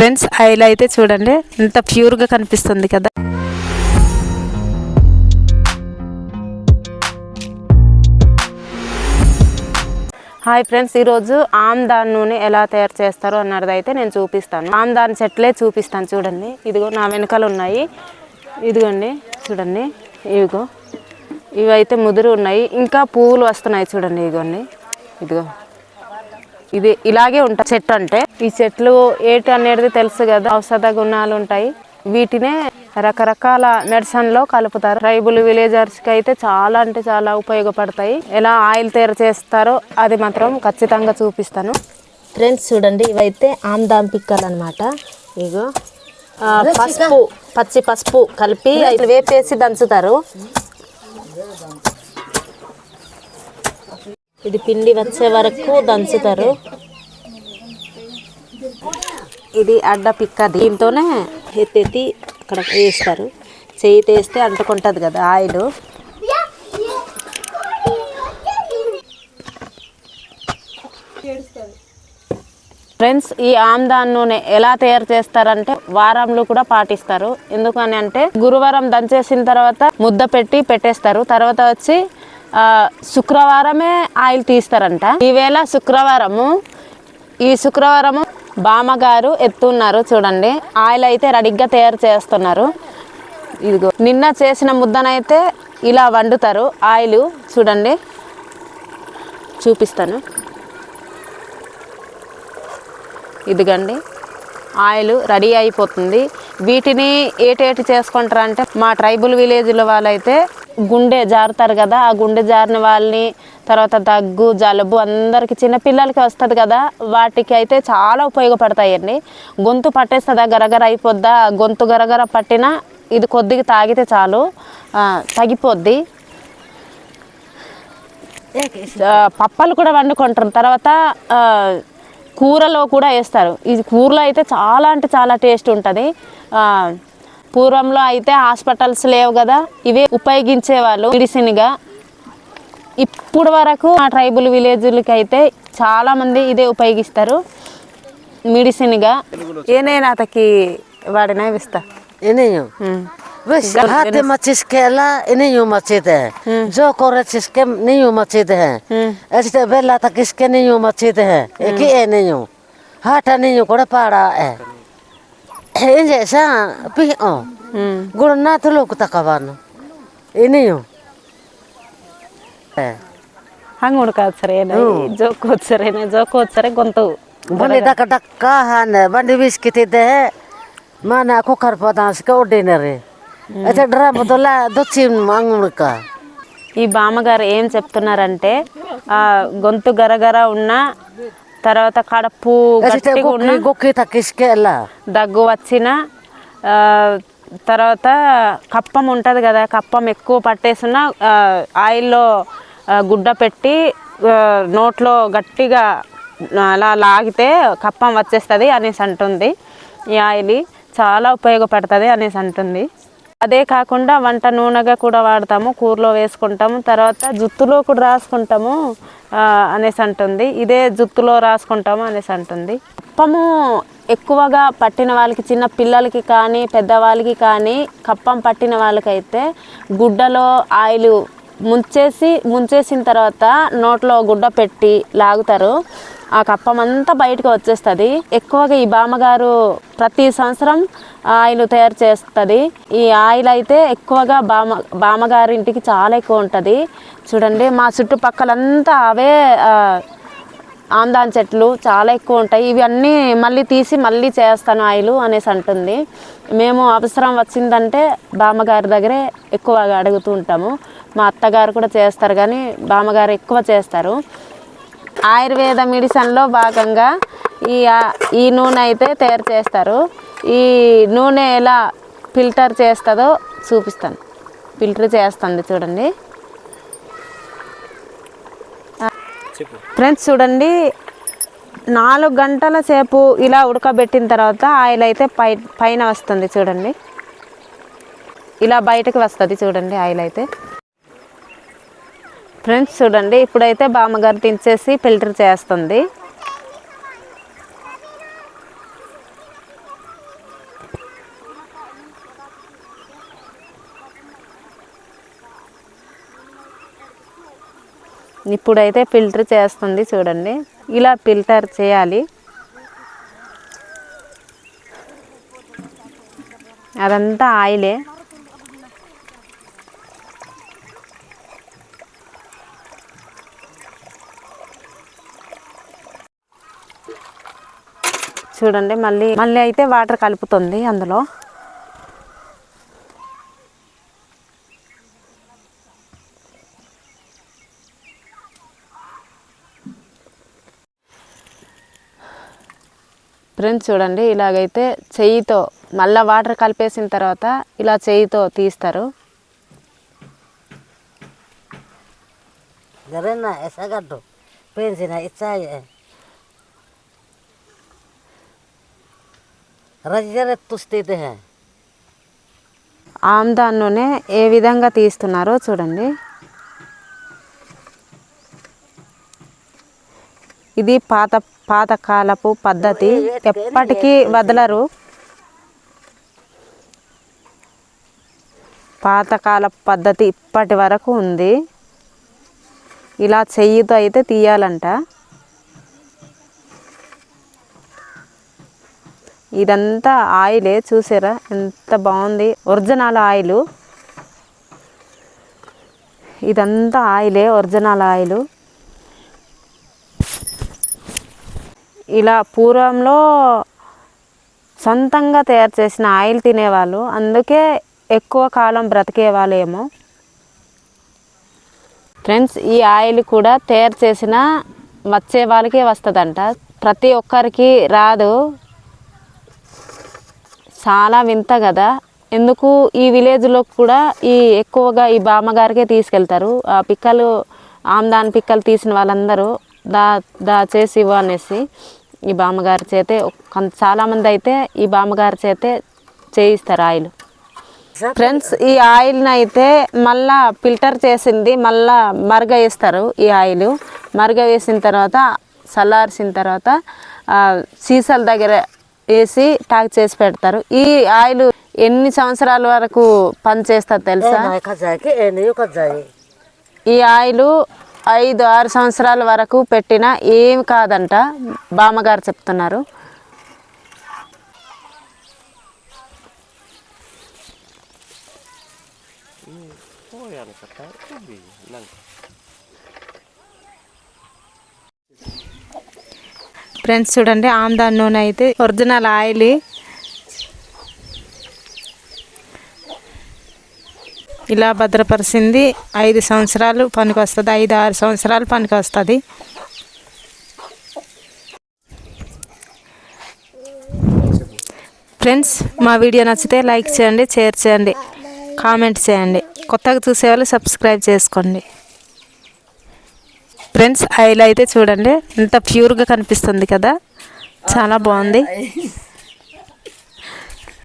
Friends oil అయితే చూడండి. ఎంత ప్యూర్గా కనిపిస్తుంది కదా. హాయ్ ఫ్రెండ్స్ ఈరోజు ఆమ్దాన్ నూనె ఎలా తయారు చేస్తారో అన్నది అయితే నేను చూపిస్తాను. ఆమ్దాన్ చెట్లే చూపిస్తాను చూడండి. ఇదిగో నా వెనకాల ఉన్నాయి. ఇదిగోండి చూడండి. ఇదిగో ఇవైతే ముదురు ఉన్నాయి. ఇంకా పువ్వులు వస్తున్నాయి చూడండి ఇదిగోండి. ఇదిగో. ఇది ఇలాగే ఉంటుంది చెట్టు అంటే. ఈ చెట్లు ఏటి అనేది తెలుసు కదా ఔషధ గుణాలు ఉంటాయి. వీటినే రకరకాల మెడిసిన్లో కలుపుతారు. ట్రైబుల్ విలేజర్స్కి అయితే చాలా అంటే చాలా ఉపయోగపడతాయి. ఎలా ఆయిల్ తయారు చేస్తారో అది మాత్రం ఖచ్చితంగా చూపిస్తాను. ఫ్రెండ్స్ చూడండి ఇవైతే ఆమ్దాం పిక్కలు అనమాట ఇగో ఆ, పసుపు పచ్చి పసుపు కలిపి వేపేసి దంచుతారు. ఇది పిండి వచ్చే వరకు దంచుతారు. ఇది అడ్డ పిక్క దీంతోనే ఎత్తెత్తి అక్కడ వేస్తారు. చేయి వేస్తే అంటుకుంటుంది కదా ఆయిల్. ఫ్రెండ్స్ ఈ ఆమ్దాన్ నూనె ఎలా తయారు చేస్తారంటే వారంలో కూడా పాటిస్తారు. ఎందుకని అంటే గురువారం దంచేసిన తర్వాత ముద్ద పెట్టి పెట్టేస్తారు. తర్వాత వచ్చి శుక్రవారమే ఆయిల్ తీస్తారంట. ఈవేళ శుక్రవారము ఈ శుక్రవారము బామ్మగారు ఎత్తున్నారు చూడండి. ఆయిల్ అయితే రెడీగా తయారు చేస్తున్నారు. ఇదిగో నిన్న చేసిన ముద్దనైతే ఇలా వండుతారు. ఆయిల్ చూడండి. చూపిస్తాను. ఇదిగండి. ఆయిల్ రెడీ అయిపోతుంది. వీటిని ఏటేటి చేసుకుంటారు అంటే మా ట్రైబుల్ విలేజ్లో వాళ్ళైతే గుండె జారుతారు కదా ఆ గుండె జారిన వాళ్ళని తర్వాత దగ్గు జలుబు అందరికి చిన్నపిల్లలకి వస్తుంది కదా వాటికి అయితే చాలా ఉపయోగపడతాయండి. గొంతు పట్టేస్తుందా గరగర అయిపోద్దా గొంతు గరగర పట్టినా ఇది కొద్దిగా తాగితే చాలు. తగ్గిపోద్ది. పప్పలు కూడా వండుకుంటారు. తర్వాత కూరలో కూడా వేస్తారు. ఇది కూరలో అయితే చాలా అంటే చాలా టేస్ట్ ఉంటుంది. పూర్వంలో అయితే హాస్పిటల్స్ లేవు కదా ఇవే ఉపయోగించేవాళ్ళు మెడిసిన్గా. ఇప్పుడు వరకు మా ట్రైబుల్ విలేజ్లకి అయితే చాలామంది ఇదే ఉపయోగిస్తారు మెడిసిన్గా ఏనైనా అతకి వాడిన ఇస్తా. మచ్చితే. మచ్చితే. హాట నీ కూడా పాడా sa pi o. Gurna tu luk takawan. Ininho. Eh. ಹಂಗೆ ಹುಡ್ಕಾದ್ ಸರೇನ ಜೋಕೋದ್ ಸರೇನ ಜೋಕೋದ್ ಸರಿ ಗೊಂತು Bani dak dak kahan bani wiskiti de mana aku karpadan ska ordinary. Ete dram dola docim mangulka. ఈ బామ్మగారు ఏం చెప్తున్నారంటే ఆ గొంతు గరగర ఉన్న తర్వాత కడుపు. దగ్గు వచ్చిన తర్వాత కప్పం ఉంటుంది కదా కప్పం ఎక్కువ పట్టేసిన ఆయిల్లో గుడ్డ పెట్టి నోట్లో గట్టిగా అలా లాగితే కప్పం వచ్చేస్తుంది అనేసి అంటుంది ఈ ఆయిల్. చాలా ఉపయోగపడుతుంది అనేసి అంటుంది. అదే కాకుండా వంట నూనెగా కూడా వాడతాము కూరలో వేసుకుంటాము తర్వాత జుత్తులో కూడా రాసుకుంటాము అనేసి అంటుంది. ఇదే జుత్తులో రాసుకుంటాము అనేసి అంటుంది. కప్పము ఎక్కువగా పట్టిన వాళ్ళకి చిన్న పిల్లలకి కానీ పెద్దవాళ్ళకి కానీ కప్పం పట్టిన వాళ్ళకైతే గుడ్డలో ఆయిల్ ముంచేసి ముంచేసిన తర్వాత నోట్లో గుడ్డ పెట్టి లాగుతారు. ఆ కప్పం అంతా బయటకు వచ్చేస్తుంది. ఎక్కువగా ఈ బామ్మగారు ప్రతి సంవత్సరం ఆయిల్ తయారు చేస్తుంది. ఈ ఆయిల్ అయితే ఎక్కువగా బామ బామ్మగారి ఇంటికి చాలా ఎక్కువ ఉంటుంది. చూడండి మా చుట్టుపక్కలంతా అవే ఆందాన్ చెట్లు చాలా ఎక్కువ ఉంటాయి. ఇవి అన్నీ మళ్ళీ తీసి మళ్ళీ చేస్తాను ఆయిలు అనేసి అంటుంది. మేము అవసరం వచ్చిందంటే బామ్మగారి దగ్గరే ఎక్కువగా అడుగుతూ ఉంటాము. మా అత్తగారు కూడా చేస్తారు కానీ బామ్మగారు ఎక్కువ చేస్తారు. ఆయుర్వేద మెడిసిన్లో భాగంగా ఈ ఈ నూనె అయితే తయారు చేస్తారు. ఈ నూనె ఎలా ఫిల్టర్ చేస్తుందో చూపిస్తాను. ఫిల్టర్ చేస్తుంది చూడండి. ఫ్రెండ్స్ చూడండి నాలుగు గంటల సేపు ఇలా ఉడకబెట్టిన తర్వాత ఆయిల్ అయితే పై పైన వస్తుంది చూడండి. ఇలా బయటకు వస్తుంది చూడండి ఆయిల్ అయితే. ఫ్రెండ్స్ చూడండి ఇప్పుడైతే బామ్మగారు తీసేసి ఫిల్టర్ చేస్తుంది. ఇప్పుడైతే ఫిల్టర్ చేస్తుంది చూడండి ఇలా ఫిల్టర్ చేయాలి. అదంతా ఆయిలే. చూడండి మళ్ళీ మళ్ళీ అయితే వాటర్ కలుపుతుంది అందులో. ఫ్రెండ్స్ చూడండి ఇలాగైతే చెయ్యితో మళ్ళీ వాటర్ కలిపేసిన తర్వాత ఇలా చెయ్యితో తీస్తారు. Garena, esa పెంచిన Pensina, it's a. రజరే తుస్తీతే హై ఆమ్దాన్ నూనె ఏ విధంగా తీస్తున్నారో చూడండి. ఇది పాత పాతకాలపు పద్ధతి. ఎప్పటికీ వదలరు. పాతకాలపు పద్ధతి ఇప్పటి వరకు ఉంది. ఇలా చెయ్యితో అయితే తీయాలంట. ఇదంతా ఆయిలే చూసారా? ఎంత బాగుంది. Original oil. ఇదంతా ఆయిలే ఒరిజినల్ ఆయిల్. ఇలా పూర్వంలో సొంతంగా తయారు చేసిన ఆయిల్ తినేవాళ్ళు. అందుకే ఎక్కువ కాలం బ్రతికేవాళ్ళేమో. ఫ్రెండ్స్ ఈ ఆయిల్ కూడా తయారు చేసిన వచ్చే వాళ్ళకే వస్తుందంట. ప్రతి ఒక్కరికి రాదు. చాలా వింత కదా. ఎందుకు ఈ విలేజ్లో కూడా ఈ ఎక్కువగా ఈ బామ్మగారికే తీసుకెళ్తారు. ఆ పిక్కలు ఆమ్దాన్ పిక్కలు తీసిన వాళ్ళందరూ దా దా చేసి ఇవ్వు అనేసి ఈ బామ్మగారి చేతే కొంత చాలామంది అయితే ఈ బామ్మగారి చేతే చేయిస్తారు ఆయిల్. ఫ్రెండ్స్ ఈ ఆయిల్ని అయితే మళ్ళా ఫిల్టర్ చేసింది మళ్ళా మరగ వేస్తారు ఈ ఆయిల్. మరగ వేసిన తర్వాత చల్లార్చిన తర్వాత సీసాల దగ్గర వేసి ట్యాక్ చేసి పెడతారు. ఈ ఆయిల్ ఎన్ని సంవత్సరాల వరకు పనిచేస్తుంది తెలుసా? ఈ ఆయిల్ ఐదు ఆరు సంవత్సరాల వరకు పెట్టినా ఏం కాదంట బామ్మగారు చెప్తున్నారు. ఫ్రెండ్స్ చూడండి ఆమ్దాన్ నూనె అయితే ఒరిజినల్ ఆయిల్. ఇలా భద్రపరిచింది ఐదు సంవత్సరాలు పనికి వస్తుంది ఐదు ఆరు సంవత్సరాలు పనికి వస్తుంది ఫ్రెండ్స్ మా వీడియో నచ్చితే లైక్ చేయండి షేర్ చేయండి కామెంట్ చేయండి. కొత్తగా చూసేవాళ్ళు సబ్స్క్రైబ్ చేసుకోండి. ఫ్రెండ్స్ ఆయిల్ అయితే చూడండి. ఎంత ప్యూర్గా కనిపిస్తుంది కదా. చాలా బాగుంది.